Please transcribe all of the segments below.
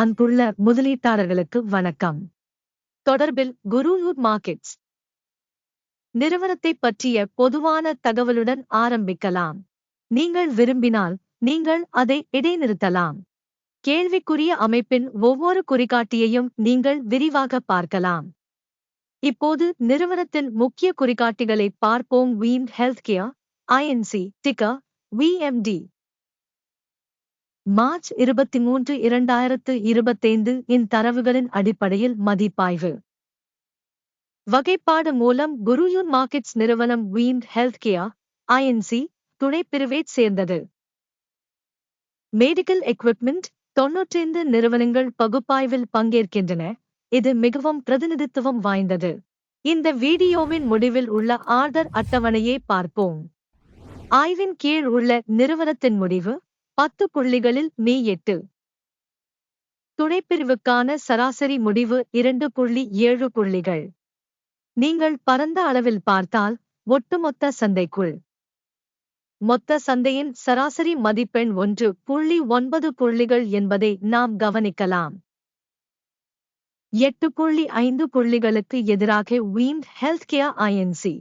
அன்புள்ள முதலீட்டாளர்களுக்கு வணக்கம். தொடர்பில் குருயூர் மார்க்கெட்ஸ். நிறுவனத்தை பற்றிய பொதுவான தகவலுடன் ஆரம்பிக்கலாம். நீங்கள் விரும்பினால் நீங்கள் அதை இடைநிறுத்தலாம். கேள்விக்குரிய அமைப்பின் ஒவ்வொரு குறிகாட்டியையும் நீங்கள் விரிவாக பார்க்கலாம். இப்போது நிறுவனத்தின் முக்கிய குறிகாட்டிகளை பார்ப்போம். Viemed health care Inc ticker VMD March இருபத்தி மூன்று இரண்டாயிரத்து இருபத்தைந்து இன் தரவுகளின் அடிப்படையில் மதிப்பாய்வு. வகைப்பாடு மூலம் குருயூன் மார்க்கெட்ஸ் நிறுவனம் வீண்ட் ஹெல்த் கேர் ஐஎன்சி துணைப்பிரிவைச் சேர்ந்தது. மெடிக்கல் எக்விப்மெண்ட் தொன்னூற்றைந்து நிறுவனங்கள் பகுப்பாய்வில் பங்கேற்கின்றன. இது மிகவும் பிரதிநிதித்துவம் வாய்ந்தது. இந்த வீடியோவின் முடிவில் உள்ள ஆர்டர் அட்டவணையை பார்ப்போம். ஆய்வின் கீழ் உள்ள நிறுவனத்தின் முடிவு பத்து புள்ளிகளில் மீ எட்டு. துணைப்பிரிவுக்கான சராசரி முடிவு இரண்டு புள்ளி ஏழு புள்ளிகள். நீங்கள் பரந்த அளவில் பார்த்தால் ஒட்டுமொத்த சந்தைக்குள். மொத்த சந்தையின் சராசரி மதிப்பெண் ஒன்று புள்ளி ஒன்பது புள்ளிகள் என்பதை நாம் கவனிக்கலாம். எட்டு புள்ளி ஐந்து புள்ளிகளுக்கு எதிராக வீண்ட் ஹெல்த் கேர் ஐஎன்சி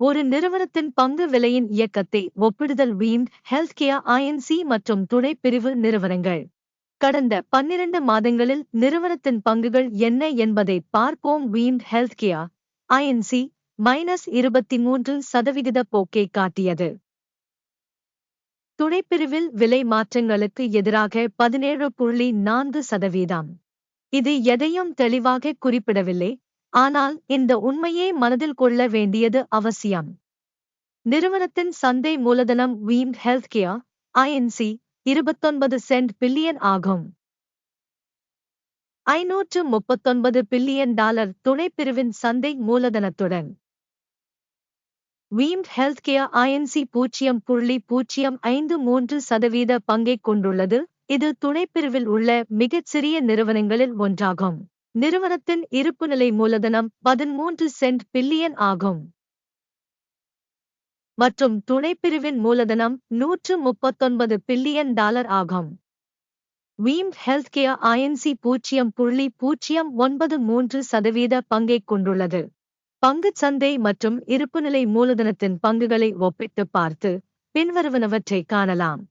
ஒரு நிறுவனத்தின் பங்கு விலையின் இயக்கத்தை ஒப்பிடுதல் வீண்ட் ஹெல்த் கேர் ஐஎன்சி மற்றும் துணைப்பிரிவு நிறுவனங்கள். கடந்த பன்னிரண்டு மாதங்களில் நிறுவனத்தின் பங்குகள் என்ன என்பதை பார்ப்போம். Viemed health care Inc minus இருபத்தி மூன்று சதவிகித போக்கை காட்டியது. துணைப்பிரிவில் விலை மாற்றங்களுக்கு எதிராக பதினேழு புள்ளி நான்கு சதவீதம். இது எதையும் தெளிவாக குறிப்பிடவில்லை. ஆனால் இந்த உண்மையை மனதில் கொள்ள வேண்டியது அவசியம். நிறுவனத்தின் சந்தை மூலதனம் வீம் ஹெல்த் கேர் ஐஎன்சி இருபத்தொன்பது சென்ட் பில்லியன் ஆகும். ஐநூற்று முப்பத்தொன்பது பில்லியன் டாலர் துணைப்பிரிவின் சந்தை மூலதனத்துடன். வீம் ஹெல்த் கேர் ஐஎன்சி பூஜ்ஜியம் புள்ளி பூஜ்ஜியம் ஐந்து மூன்று சதவீத பங்கைக் கொண்டுள்ளது. இது துணைப்பிரிவில் உள்ள மிகச்சிறிய நிறுவனங்களில் ஒன்றாகும். நிறுவனத்தின் இருப்புநிலை மூலதனம் பதிமூன்று சென்ட் பில்லியன் ஆகும். மற்றும் துணைப்பிரிவின் மூலதனம் நூற்று முப்பத்தொன்பது பில்லியன் டாலர் ஆகும். வீம் ஹெல்த் கேர் ஐஎன்சி பூஜ்ஜியம் புள்ளி பூஜ்ஜியம் ஒன்பது மூன்று சதவீத பங்கைக் கொண்டுள்ளது. பங்குச் சந்தை மற்றும் இருப்புநிலை மூலதனத்தின் பங்குகளை ஒப்பிட்டு பார்த்து பின்வருவனவற்றை காணலாம்.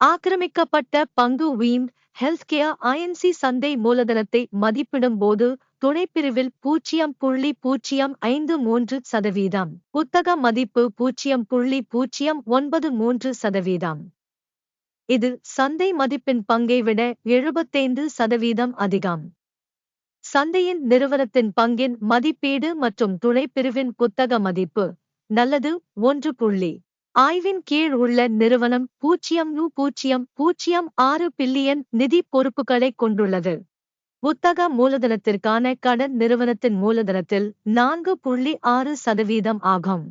ஆக்கிரமிக்கப்பட்ட பங்கு வீம் ஹெல்த் கேர் ஐஎன்சி சந்தை மூலதனத்தை மதிப்பிடும் போது துணைப்பிரிவில் பூஜ்ஜியம் புள்ளி பூஜ்ஜியம் ஐந்து மூன்று சதவீதம். புத்தக மதிப்பு பூஜ்ஜியம் புள்ளி பூஜ்ஜியம் ஒன்பது மூன்று சதவீதம். இது சந்தை மதிப்பின் பங்கை விட எழுபத்தைந்து சதவீதம் அதிகம். சந்தையின் நிறுவனத்தின் பங்கின் மதிப்பீடு மற்றும் துணைப்பிரிவின் புத்தக மதிப்பு நல்லது ஒன்று புள்ளி ஆய்வின் கீழ் உள்ள நிறுவனம் பூஜ்ஜியம் நூ பூஜ்ஜியம் பூஜ்ஜியம் ஆறு பில்லியன் நிதி பொறுப்புகளை கொண்டுள்ளது. புத்தக மூலதனத்திற்கான கடன் நிறுவனத்தின் மூலதனத்தில் நான்கு புள்ளி ஆறு சதவீதம் ஆகும்.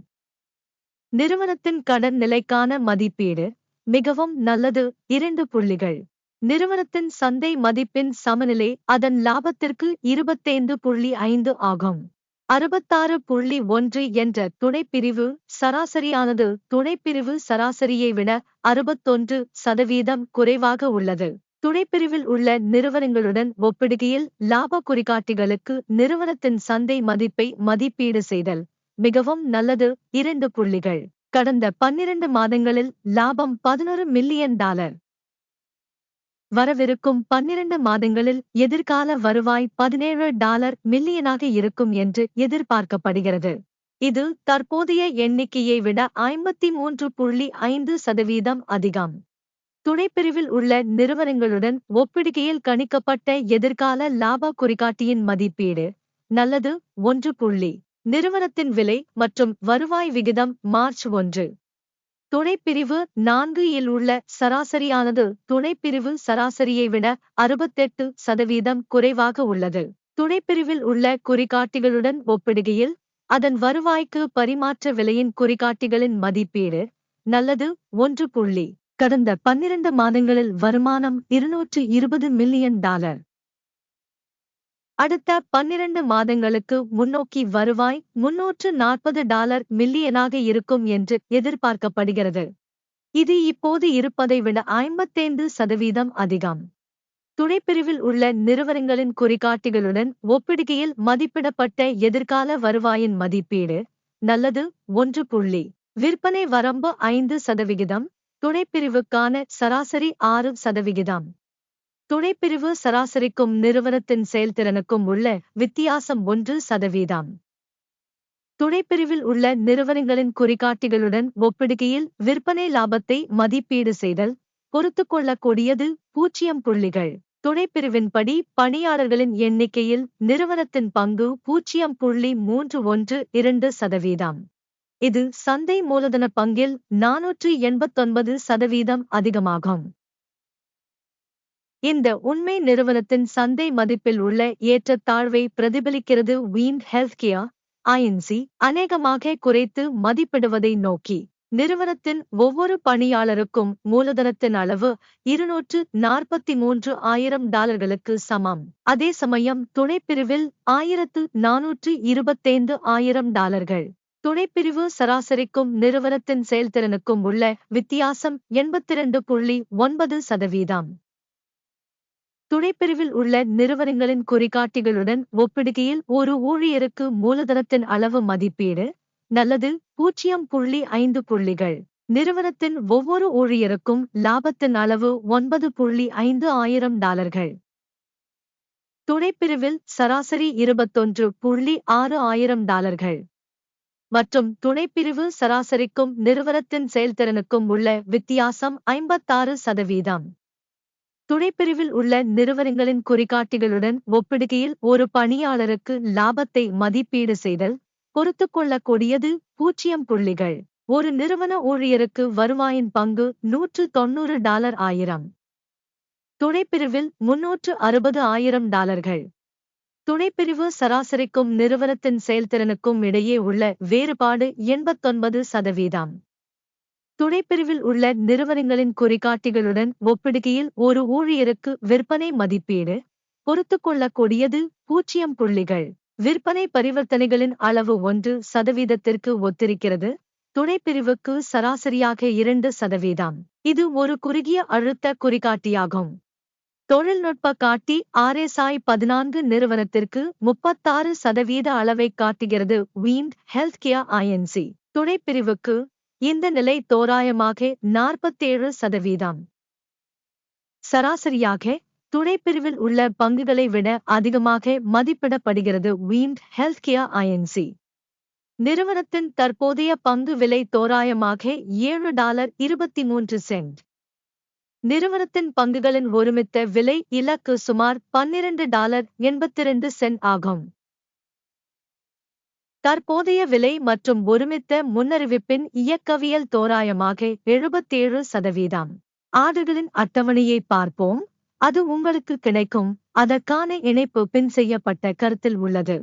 நிறுவனத்தின் கடன் நிலைக்கான மதிப்பீடு மிகவும் நல்லது. இரண்டு புள்ளிகள். நிறுவனத்தின் சந்தை மதிப்பின் சமநிலை அதன் லாபத்திற்கு இருபத்தைந்து புள்ளி ஐந்து ஆகும். அறுபத்தாறு புள்ளி ஒன்று என்ற துணைப்பிரிவு சராசரியானது துணைப்பிரிவு சராசரியை விட அறுபத்தொன்று சதவீதம் குறைவாக உள்ளது. துணைப்பிரிவில் உள்ள நிறுவனங்களுடன் ஒப்பிடுகையில் லாப குறிகாட்டிகளுக்கு நிறுவனத்தின் சந்தை மதிப்பை மதிப்பீடு செய்தல் மிகவும் நல்லது. இரண்டு புள்ளிகள். கடந்த பன்னிரண்டு மாதங்களில் லாபம் பதினொரு மில்லியன் டாலர். வரவிருக்கும் பன்னிரண்டு மாதங்களில் எதிர்கால வருவாய் பதினேழு டாலர் மில்லியனாக இருக்கும் என்று எதிர்பார்க்கப்படுகிறது. இது தற்போதைய எண்ணிக்கையை விட ஐம்பத்தி மூன்று புள்ளி ஐந்து சதவீதம் அதிகம். துணைப்பிரிவில் உள்ள நிறுவனங்களுடன் ஒப்பிடுகையில் கணிக்கப்பட்ட எதிர்கால லாப குறிகாட்டியின் மதிப்பீடு நல்லது ஒன்று புள்ளி. நிறுவனத்தின் விலை மற்றும் வருவாய் விகிதம் மார்ச் ஒன்று. துணைப்பிரிவு நான்கு இல் உள்ள சராசரியானது துணைப்பிரிவு சராசரியை விட அறுபத்தெட்டு சதவீதம் குறைவாக உள்ளது. துணைப்பிரிவில் உள்ள குறிகாட்டிகளுடன் ஒப்பிடுகையில் அதன் வருவாய்க்கு பரிமாற்ற விலையின் குறிகாட்டிகளின் மதிப்பீடு நல்லது ஒன்று புள்ளி. கடந்த பன்னிரண்டு மாதங்களில் வருமானம் இருநூற்று இருபது மில்லியன் டாலர். அடுத்த பன்னிரண்டு மாதங்களுக்கு முன்னோக்கி வருவாய் முன்னூற்று நாற்பது டாலர் மில்லியனாக இருக்கும் என்று எதிர்பார்க்கப்படுகிறது. இது இப்போது இருப்பதை விட ஐம்பத்தைந்து சதவீதம் அதிகம். துணைப்பிரிவில் உள்ள நிறுவனங்களின் குறிகாட்டிகளுடன் ஒப்பிடுகையில் மதிப்பிடப்பட்ட எதிர்கால வருவாயின் மதிப்பீடு நல்லது ஒன்று புள்ளி. விற்பனை வரம்பு ஐந்து சதவிகிதம் துணைப்பிரிவுக்கான சராசரி ஆறு சதவிகிதம். துணைப்பிரிவு சராசரிக்கும் நிறுவனத்தின் செயல்திறனுக்கும் உள்ள வித்தியாசம் ஒன்று சதவீதம். துணைப்பிரிவில் உள்ள நிறுவனங்களின் குறிகாட்டிகளுடன் ஒப்பிடுகையில் விற்பனை லாபத்தை மதிப்பீடு செய்தல் பொறுத்துக்கொள்ளக்கூடியது பூஜ்ஜியம் புள்ளிகள். துணைப்பிரிவின்படி பணியாளர்களின் எண்ணிக்கையில் நிறுவனத்தின் பங்கு பூஜ்ஜியம் புள்ளி மூன்று ஒன்று இரண்டு சதவீதம். இது சந்தை மூலதன பங்கில் நானூற்று எண்பத்தொன்பது சதவீதம் அதிகமாகும். இந்த உண்மை நிறுவனத்தின் சந்தை மதிப்பில் உள்ள ஏற்றத்தாழ்வை பிரதிபலிக்கிறது வீண்ட் ஹெல்த் கேர் ஐஎன்சி அநேகமாக குறைத்து மதிப்பிடுவதை நோக்கி. நிறுவனத்தின் ஒவ்வொரு பணியாளருக்கும் மூலதனத்தின் அளவு இருநூற்று நாற்பத்தி மூன்று ஆயிரம் டாலர்களுக்கு சமம். அதே சமயம் துணைப்பிரிவில் ஆயிரத்து நானூற்று இருபத்தைந்து ஆயிரம் டாலர்கள். துணைப்பிரிவு சராசரிக்கும் நிறுவனத்தின் செயல்திறனுக்கும் உள்ள வித்தியாசம் எண்பத்திரண்டு புள்ளி ஒன்பது சதவீதம். துணைப்பிரிவில் உள்ள நிறுவனங்களின் குறிகாட்டிகளுடன் ஒப்பிடுகையில் ஒரு ஊழியருக்கு மூலதனத்தின் அளவு மதிப்பீடு நல்லது பூஜ்ஜியம் புள்ளி ஐந்து புள்ளிகள். நிறுவனத்தின் ஒவ்வொரு ஊழியருக்கும் லாபத்தின் அளவு ஒன்பது புள்ளி ஐந்து ஆயிரம் டாலர்கள். துணைப்பிரிவில் சராசரி இருபத்தொன்று புள்ளி ஆறு ஆயிரம் டாலர்கள். மற்றும் துணைப்பிரிவு சராசரிக்கும் நிறுவனத்தின் செயல்திறனுக்கும் உள்ள வித்தியாசம் ஐம்பத்தாறு சதவீதம். துணைப்பிரிவில் உள்ள நிறுவனங்களின் குறிகாட்டிகளுடன் ஒப்பிடுகையில் ஒரு பணியாளருக்கு லாபத்தை மதிப்பீடு செய்தல் பொறுத்துக்கொள்ளக்கூடியது பூஜ்ஜியம் புள்ளிகள். ஒரு நிறுவன ஊழியருக்கு வருவாயின் பங்கு நூற்று தொன்னூறு டாலர் ஆயிரம். துணைப்பிரிவில் முன்னூற்று அறுபது ஆயிரம் டாலர்கள். துணைப்பிரிவு சராசரிக்கும் நிறுவனத்தின் செயல்திறனுக்கும் இடையே உள்ள வேறுபாடு எண்பத்தொன்பது சதவீதம். துணைப்பிரிவில் உள்ள நிறுவனங்களின் குறிகாட்டிகளுடன் ஒப்பிடுகையில் ஒரு ஊழியருக்கு விற்பனை மதிப்பீடு பொறுத்துக்கொள்ளக்கூடியது பூஜ்ஜியம் புள்ளிகள். விற்பனை பரிவர்த்தனைகளின் அளவு ஒன்று சதவீதத்திற்கு ஒத்திருக்கிறது. துணைப்பிரிவுக்கு சராசரியாக இரண்டு சதவீதம். இது ஒரு குறுகிய அழுத்த குறிகாட்டியாகும். தொழில்நுட்ப காட்டி ஆர்எஸ்ஐ பதினான்கு நிறுவனத்திற்கு முப்பத்தாறு சதவீத அளவை காட்டுகிறது வீண்ட் ஹெல்த் கேர் ஐஎன்சி துணைப்பிரிவுக்கு இந்த நிலை தோராயமாக நாற்பத்தேழு சதவீதம். சராசரியாக துணைப்பிரிவில் உள்ள பங்குகளை விட அதிகமாக மதிப்பிடப்படுகிறது வீம்ட் ஹெல்த் கேர் ஐஎன்சி. நிறுவனத்தின் தற்போதைய பங்கு விலை தோராயமாக ஏழு டாலர் இருபத்தி மூன்று சென்ட். நிறுவனத்தின் பங்குகளின் ஒருமித்த விலை இலக்கு சுமார் பன்னிரண்டு டாலர் எண்பத்திரண்டு சென்ட் ஆகும். தற்போதைய விலை மற்றும் ஒருமித்த முன்னறிவிப்பின் இயக்கவியல் தோராயமாக எழுபத்தேழு சதவீதம். ஆடுகளின் அட்டவணையை பார்ப்போம். அது உங்களுக்கு கிடைக்கும். அதற்கான இணைப்பு பின் செய்யப்பட்ட கருத்தில் உள்ளது.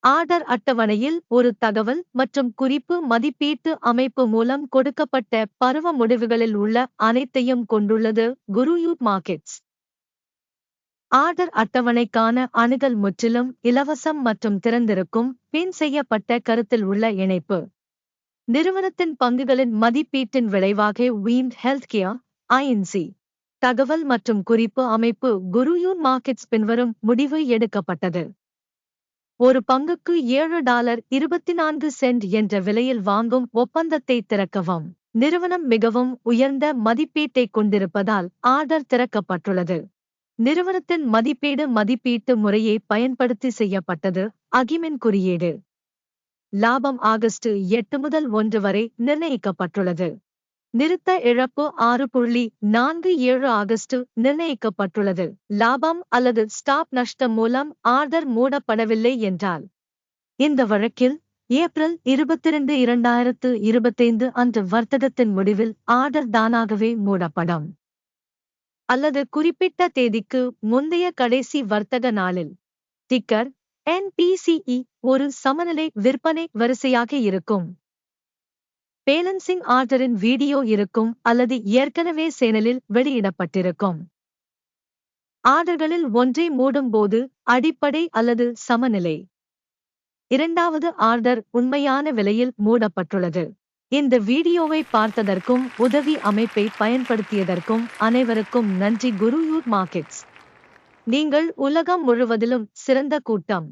ஆர்டர் அட்டவணையில் ஒரு தகவல் மற்றும் குறிப்பு மதிப்பீட்டு அமைப்பு மூலம் கொடுக்கப்பட்ட பருவ முடிவுகளில் உள்ள அனைத்தையும் கொண்டுள்ளது குருயூ மார்க்கெட்ஸ். ஆர்டர் அட்டவணைக்கான அணுகல் முற்றிலும் இலவசம் மற்றும் திறந்திருக்கும் பின் செய்யப்பட்ட கருத்தில் உள்ள இணைப்பு. நிறுவனத்தின் பங்குகளின் மதிப்பீட்டின் விளைவாக வீம் ஹெல்த் கேர் ஐஎன்சி தகவல் மற்றும் குறிப்பு அமைப்பு குருயூன் மார்க்கெட்ஸ் பின்வரும் முடிவு எடுக்கப்பட்டது. ஒரு பங்குக்கு ஏழு டாலர் இருபத்தி நான்கு சென்ட் என்ற விலையில் வாங்கும் ஒப்பந்தத்தை திறக்கவும். நிறுவனம் மிகவும் உயர்ந்த மதிப்பீட்டை கொண்டிருப்பதால் ஆர்டர் திறக்கப்பட்டுள்ளது. நிறுவனத்தின் மதிப்பீடு மதிப்பீட்டு முறையை பயன்படுத்தி செய்யப்பட்டது. அகிமின் குறியீடு. லாபம் ஆகஸ்ட் எட்டு முதல் ஒன்று வரை நிர்ணயிக்கப்பட்டுள்ளது. நிறுத்த இழப்பு ஆறு புள்ளி நான்கு ஏழு ஆகஸ்ட் நிர்ணயிக்கப்பட்டுள்ளது. லாபம் அல்லது ஸ்டாப் நஷ்டம் மூலம் ஆர்டர் மூடப்படவில்லை என்றால் இந்த வழக்கில் ஏப்ரல் இருபத்தி இரண்டு இரண்டாயிரத்து இருபத்தைந்து அன்று வர்த்தகத்தின் முடிவில் ஆர்டர் தானாகவே மூடப்படும். அல்லது குறிப்பிட்ட தேதிக்கு முந்தைய கடைசி வர்த்தக நாளில். டிக்கர் என்பிசிஇ ஒரு சமநிலை விற்பனை வரிசையாக இருக்கும். பேலன்சிங் ஆர்டரின் வீடியோ இருக்கும் அல்லது ஏற்கனவே சேனலில் வெளியிடப்பட்டிருக்கும். ஆர்டர்களில் ஒன்றை மூடும்போது அடிப்படை அல்லது சமநிலை. இரண்டாவது ஆர்டர் உண்மையான விலையில் மூடப்பட்டுள்ளது. இந்த வீடியோவை பார்த்ததற்கும் உதவி அமைப்பை பயன்படுத்தியதற்கும் அனைவருக்கும் நன்றி குருயூர் மார்க்கெட்ஸ். நீங்கள் உலகம் முழுவதிலும் சிறந்த கூட்டம்.